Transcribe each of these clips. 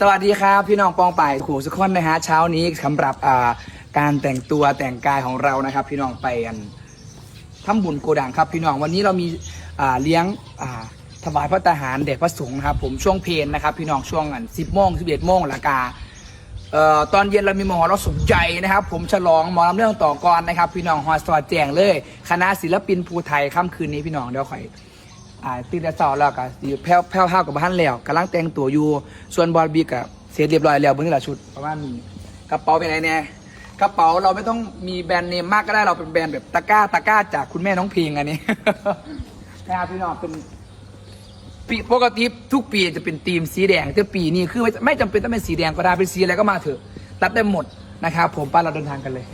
สวัสดีครับ พี่น้องปองไปขู่สุขคนนะฮะเช้านี้สำหรับอ่าการแต่งตัวแต่งกายของเรานะครับ พี่น้องไปกันทำบุญโกดังครับ พี่น้องวันนี้เรามีอ่าเลี้ยงอ่าถวายพระทหารแด่พระสงฆ์นะครับ ผมช่วงเพลนนะครับ พี่น้องช่วงอันสิบโมงสิบเอ็ดโมงละกาเอ่อตอนเย็นเรามีมหรสพใหญ่นะครับ ผมฉลองหมอลำเรื่องต่อกรนะครับ พี่น้องฮอสตอแจงเลย คณะศิลปินภูไทยค่ำคืนนี้พี่น้องเดี๋ยวค่อย อ่าตื่นแต่เช้าแล้วก็สิแพ้วแพ้วกับบ้านแล้วกำลังแต่งตัวอยู่ส่วนบอลบีกับเสร็จเรียบร้อยแล้วเบิ่งนี่ละชุดประมาณนี้กระเป๋าเป็นไงเนี่ยกระเป๋าเราไม่ต้องมีแบรนด์เนมมากก็ได้เราเป็นแบรนด์แบบตะกร้าตะกร้าจากคุณแม่น้องเพลงอันนี้ นะครับพี่น้องเป็นปีปกติทุกปีจะเป็นธีมสีแดงแต่ปีนี้คือไม่ไม่จำเป็นต้องเป็นสีแดงก็ได้เป็นสีอะไรก็มาเถอะรับได้หมดนะครับผมป้าเราเดินทางกันเลย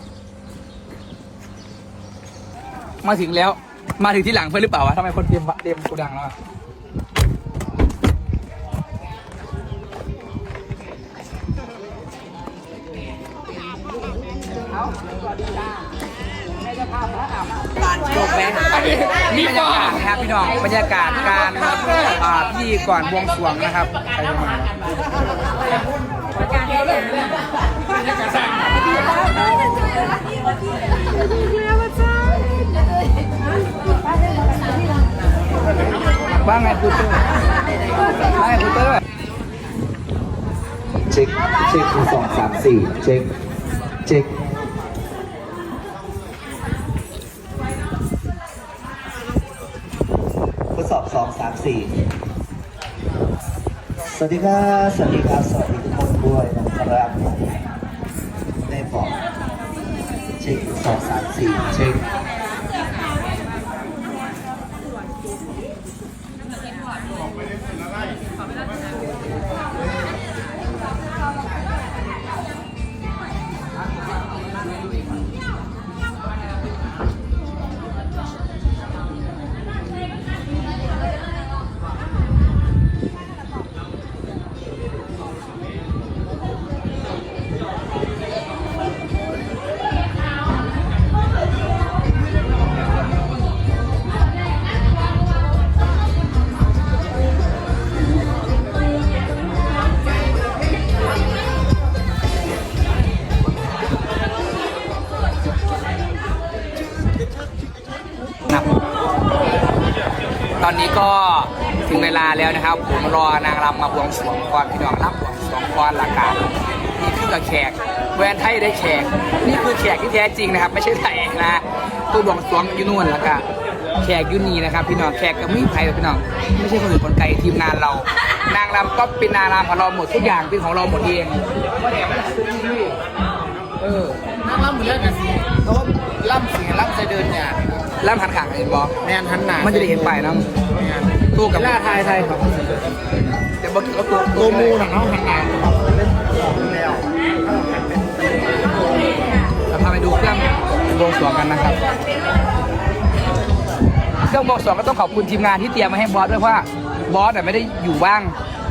มาถึงแล้ว มาถึงที่หลังเพื่อนหรือเปล่าวะทำไมคนเตรียมเตรียมกูดังแล้วอะจบไหมมีบรรยากาศนครับพี่น้องบรรยากาศการอ่าพิธีก่อนบวงสรวงนะครับใคระมา ว่าไงพูดเตอร์ว่าไงพูดเตอร์เช็คเช็คหนึ่งสองสามสี่เช็คเช็คทดสอบสองสามสี่สวัสดีครับสวัสดีครับสวัสดีทุกคนด้วยนะครับได้บอกเช็คสองสามสี่เช็ค ตอนนี้ก็ถึงเวลาแล้วนะครับ ผมรอนางรำมาบวงสรวงก่อนพี่น้องรับบวงสรวงก่อนละกันนี่คือกับแขกแวนไทยได้แขก นี่คือแขกที่แท้จริงนะครับ ไม่ใช่ไทยนะตู้บวงสรวงอยู่นู่นแล้วก็แขกอยุนีนะครับ พี่น้องแขกกับมีไทยพี่น้องไม่ใช่คนอื่นคนไกลทีมงานเรา นางรำก็เป็นนางรำของเราหมดทุกอย่างเป็นของเราหมดเองเออ นั่งล่ำเหมือนเรื่องกันสิโน้มล่ำเสียงล่ำจะเดินเนี่ยล่ำหันขางเห็นบอแมนหันหนามันจะได้เห็นไปายนะแมนตู้กับล่าไทยไทยครับแต่บอกก็ตัวตัวมูหนังเขาหันหนาเป็นของแล้วเราพาไปดูเครื่องบวงสรวงกันนะครับ เครื่องบวงสรวงก็ต้องขอบคุณทีมงานที่เตรียมมาให้บอสด้วยเพราะว่าบอสเนี่ยไม่ได้อยู่ว่าง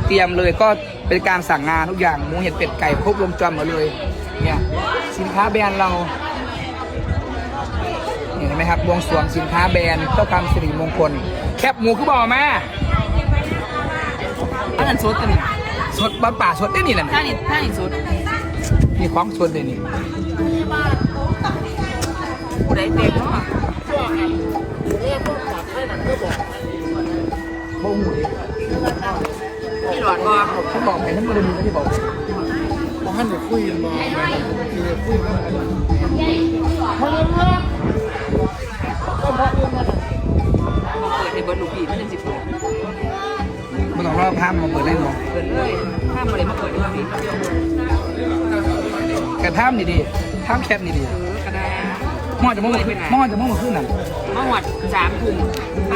เตรียมเลยก็เป็นการสั่งงานทุกอย่างหมูเห็ดเป็ดไก่ครบวงจรหมดเลย เนี่ยสินค้าแบรนด์เราเห็นไหมครับบวงสรวงสินค้าแบรนด์เพื่อความสิริมงคล แคบหมูคือบอกมาอันนั้นสดกันนี่สดบ้านป่าสดได้นี่แหละท่านี่ท่านี่สุดมีของสดเลยนี่ผู้ใดเต็มเนาะบ่หูดิพี่หลอดบ่ฉันบอกไปฉันไม่ได้มีที่บอก มองหันจะคุยมองแมนคือคุยกันเปิดในเบิร์ดลูกพี่ไม่ได้สิบเปิดไม่ต้องรอภาพมาเปิดเล่นหรอกเปิดเลยถ้ามาเลยมาเปิดด้วยพี่แต่ภาพนี่ดีภาพแคปนี่ดีเออกระดาษมอจะมองมาขึ้นมอจะมองมาขึ้นน่ะมาหวัดสามถุง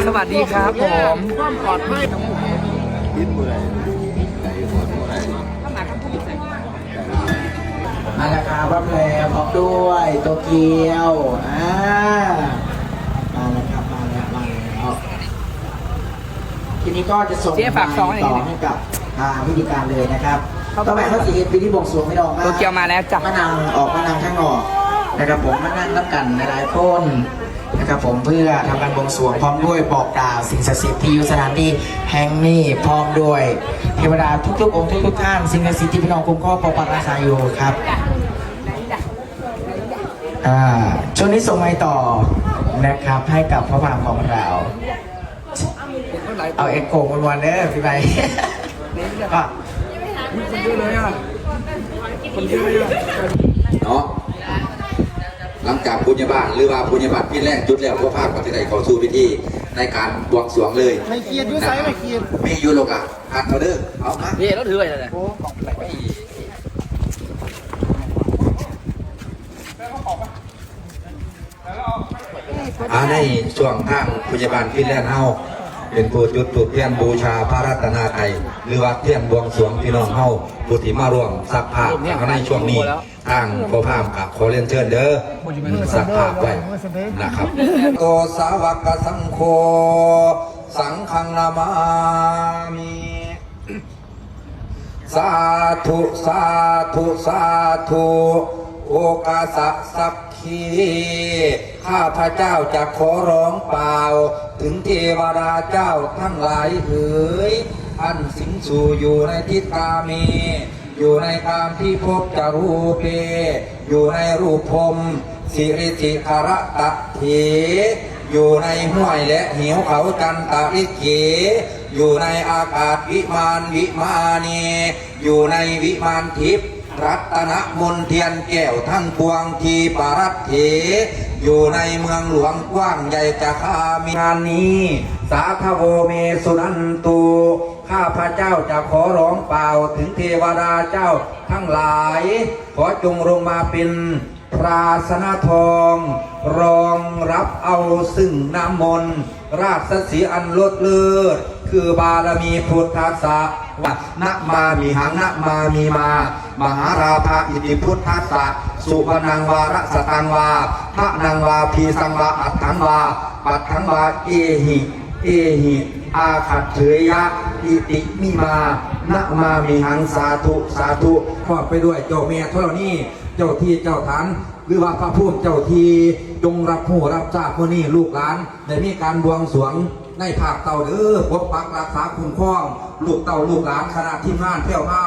สวัสดีครับผมความปลอดภัยทั้งหมดข้ มาแล้วครับรับแพรพร้อมด้วยโตเกียวอ่ามาแล้วครับมาแล้วมาแล้วทีนี้ก็จะส่งเจ๊ฝากซองให้หน่ต่ออยดิให้กับทางพิธีการเลยนะครับเข้าไปต่อไปเขาสีเอ็นปีที่บวงสรวงไม่ดองมาโตเกียวมาแล้วจ้ะมานั่งออกมานั่งข้างนอกนะครับผมมานั่งรับกันหลายๆคน นะครับผมเพื่อทำการบวงสรวงพร้อมด้วยบอกกล่าวสิ่งศักดิ์สิทธิ์ที่อยู่สถานที่แห่งนี้พร้อมด้วยเทวดาทุกๆองค์ทุกๆท่านสิ่งศักดิ์สิทธิ์ที่พี่น้องคุ้มครองปกปักรักษาอยู่ครับอ่าช่วงนี้ส่งไม้ต่อนะครับให้กับพระพรามของเรา เอาเอ็กโกวันวันๆเด้อพี่ใบก็คนเยอะเลยอะคนเยอะเลยอะเนาะ หลังจากปุญญาบาตหรือว่าปุญญาบาตที่แรกจุดแล้วก็ภาคปฏิบัติเข้าสู่พิธีในการบวงสรวงเลยไม่เกียดด้วยไซส์ไม่เกียดมีอยู่โลกอะอัดเอาเด้อเอามานี่รถถือไปเลยอาในช่วงทางปุญญาบาตที่แรกเฮา เป็นผู้จุดถูกเทียนบูชาพระรัตนตรัยหรือว่าเทียนบวงสรวงพี่น้องเฮาผู้ที่มาร่วมสักผ้าเอาในช่วงนี้ทางพระพามกับขอเรียนเชิญเด้อสักผ้าไว้นะครับโตสาวกสังโฆสังฆนามามิสาธุสาธุสาธุโอกาสสัพ คีข้าพระเจ้าจะขอร้องเปล่า ถึงเทวดาเจ้าทั้งหลายเอ๋ยอันสิงสู่อยู่ในทิศกามี อยู่ในกามที่พบจารูเป อยู่ในรูปพรมสิริติคารตะเถอยู่ในห้วยและเหวเขาจันตะริเกอยู่ในอากาศวิมานวิมานีอยู่ในวิมานทิพย์ รัตนมนเทียนแก้วทั้งปวงทีปรัตเถอยู่ในเมืองหลวงกว้างใหญ่จะข้ามีงานนี้ สาคโวเมสุนันตุข้าพระเจ้าจะขอร้องเปล่าถึงเทวดาเจ้าทั้งหลาย ขอจงลงมาเป็นพราสนทอง รองรับเอาซึ่งน้ำมนต์ราชสีอันลดเลิศ คือบารมีพุทธศาสนานะมามีหังนะมามีมา มหาราภาอิติพุทธศาสสุวนังวาระสตังวาพระนังวาพีสังวาอัตถังวาปัตถังวาเอหิเอหิอาขัดเถยยะอิติมิมานะมามีหังสาธุสาธุครอบไปด้วยเจ้าแม่ธรณีเจ้าที่เจ้าฐานหรือว่าพระพูดเจ้าทีจงรับผู้รับทราบมื่อนี้ลูกหลานได้มีการบวงสรวง ในภาคเต่าเด้อปกปักรักษาคุ้มครอง ลูกเต่าลูกหลานคณะทีมงานเที่ยวเมา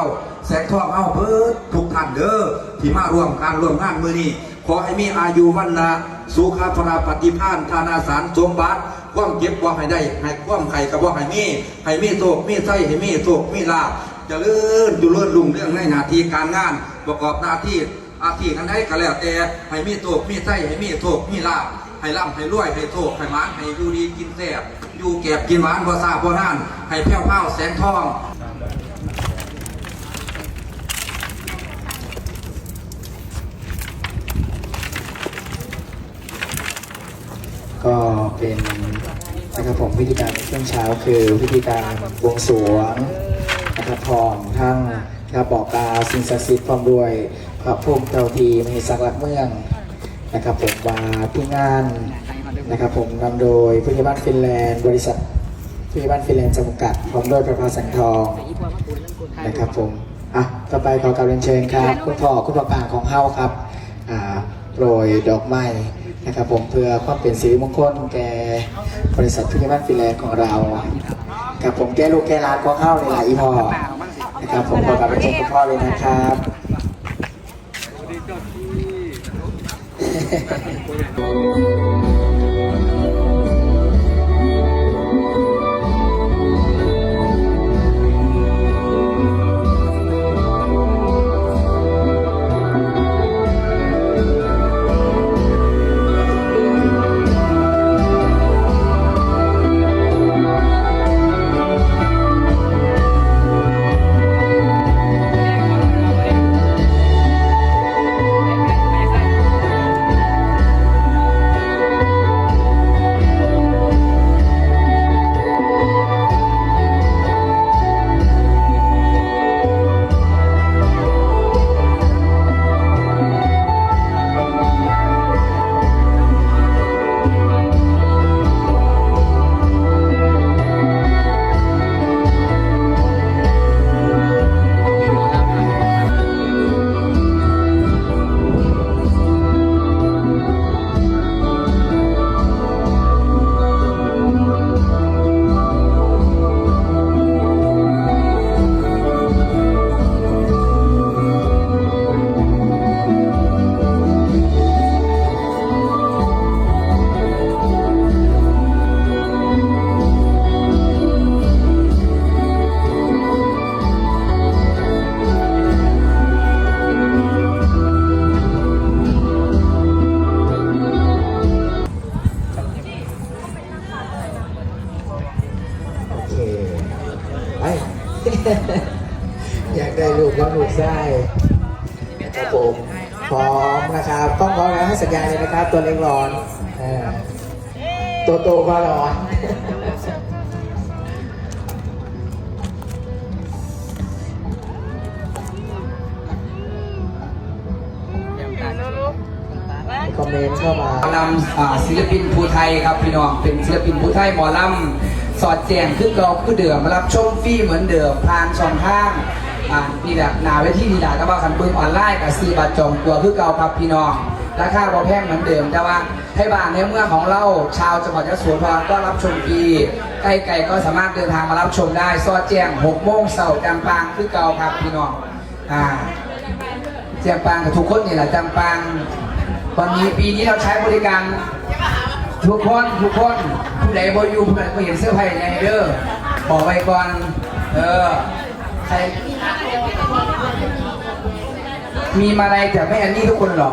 แสงทองเอาเพิดทุกท่านเด้อที่มาร่วมการร่วมงานมือนี้ขอให้มีอายุวันนะสุขภาพปฏิภาณธานาสารสมบัติความเก็บควาให้ได้ให้ความไข่กับว่าให้มีให้มีโตกมีไส้ให้มีโตกมีลาบจะเลื่อนอยู่เลื่อนลุงเรื่องในหน้าที่การงาน ประกอบหน้าที่อาชีพกันได้ก็แล้วแต่ให้มีโตกมีไส้ให้มีโตกมีลาบ ให้ร่ำให้รวยให้โตกให้มานให้อยู่ดีกินแซ่บอยู่แก็บกินหวานบ่ซาบ่นานให้แพ้วเผาแสงทองก็เป็นนะครับผมพิธีการในช่วงเช้าคือพิธีการบวงสรวงนะครับพอมทั้งนะครับบอกกล่าวสิ่งศักดิ์สิทธิ์พร้อมด้วยพระภูมิเจ้าทีมหิสักหลักเมือง นะครับผมมาที่งานนะครับผมนำโดยผู้ใหญ่บ้านฟินแลนด์ บริษัทผู้ใหญ่บ้านฟินแลนด์จำกัดพร้อมด้วยประภาสังทองนะครับผมอะต่อไปขอกราบเรียนเชิญครับ คุณพ่อคุณพ่อกลางของเฮาครับอ่าโปรยดอกไม้นะครับผมเพื่อความเป็นสิริมงคลแก่บริษัททุกบ้านฟินแลนด์ของเราครับผมแก้ลูกแก้ร้านของเฮาเลยล่ะอีพ่อนะครับผมขอกราบเรียนเชิญคุณพ่อเลยนะครับ Espera. ตัวโตก็ร้อนคอมเมนต์เข้ามาหมอลำศิลปินภูไทยครับพี่น้อง เป็นศิลปินภูไทยหมอลำ สอดแจงคือเก่าคือเดิมมรับชมฟรีเหมือนเดิมผ่านช่องทางอ่านี่แหละนาเวทีนี่แหละก็ว่าคันเบิ้งออนไลน์กับซีบัตรจองตัวคือเก่าครับพี่น้อง ราคาบ่แพงเหมือนเดิมแต่ว่า ให้บ้านในเมืองของเราชาวจังหวัดยะโสธรก็รับชมฟรีใกล้ๆก็สามารถเดินทางมารับชมได้ซอดแจ้ง6โมงเสาร์จำปางคือเก่าครับพี่น้องอ่าเจียงปางกับทุกคนนี่แหละจำปางวันนี้ปีนี้เราใช้บริการทุกคนทุกคนผู้ใดบอยูผู้ใดบ่เห็นเสื้อผ้าในเด้อบอกไปก่อนเออใครมีมาลัยแต่ไม่อันนี้ทุกคนหรอ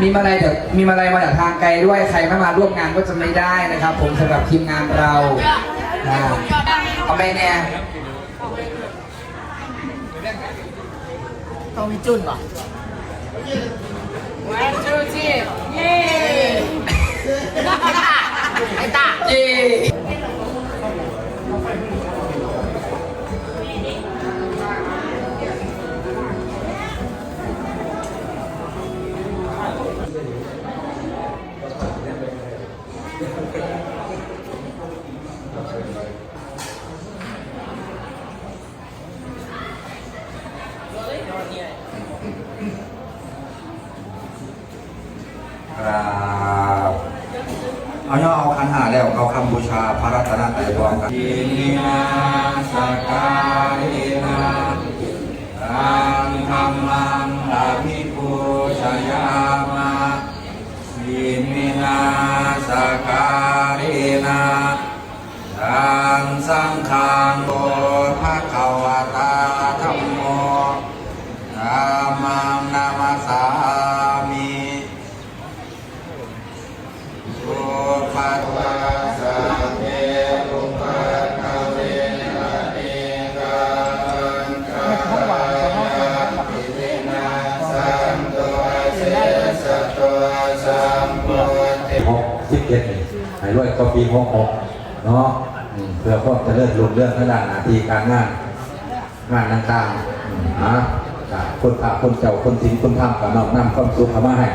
มีมาลัยแต่มีมาลัยมาจากทางไกลด้วยใครไม่มาร่วมงานก็จะไม่ได้นะครับ ผมสำหรับทีมงานเราอ่าเอาไปแน่ต้องมีจุนป่ะวันจูจีเย้ไอ้ตาเย้ เอาย่อเอาขันหาแล้วเอาคำบูชาพระรัตนตรัยพร้อมกันอินินาสการินาตังธรรมังอภิปูชยามะอิมินาสการินาตังสังฆังโอภะคะวะตา ให้รวยก็ปีหกหกเนาะอืมเพื่อพวามเจริญรุ่งเรื่องทางด้านหน้าที่การงานงานต่างๆนะคนพระคนเจ้าคนทิ้งคนทำกับน้องนำความสุขเข้ามาให้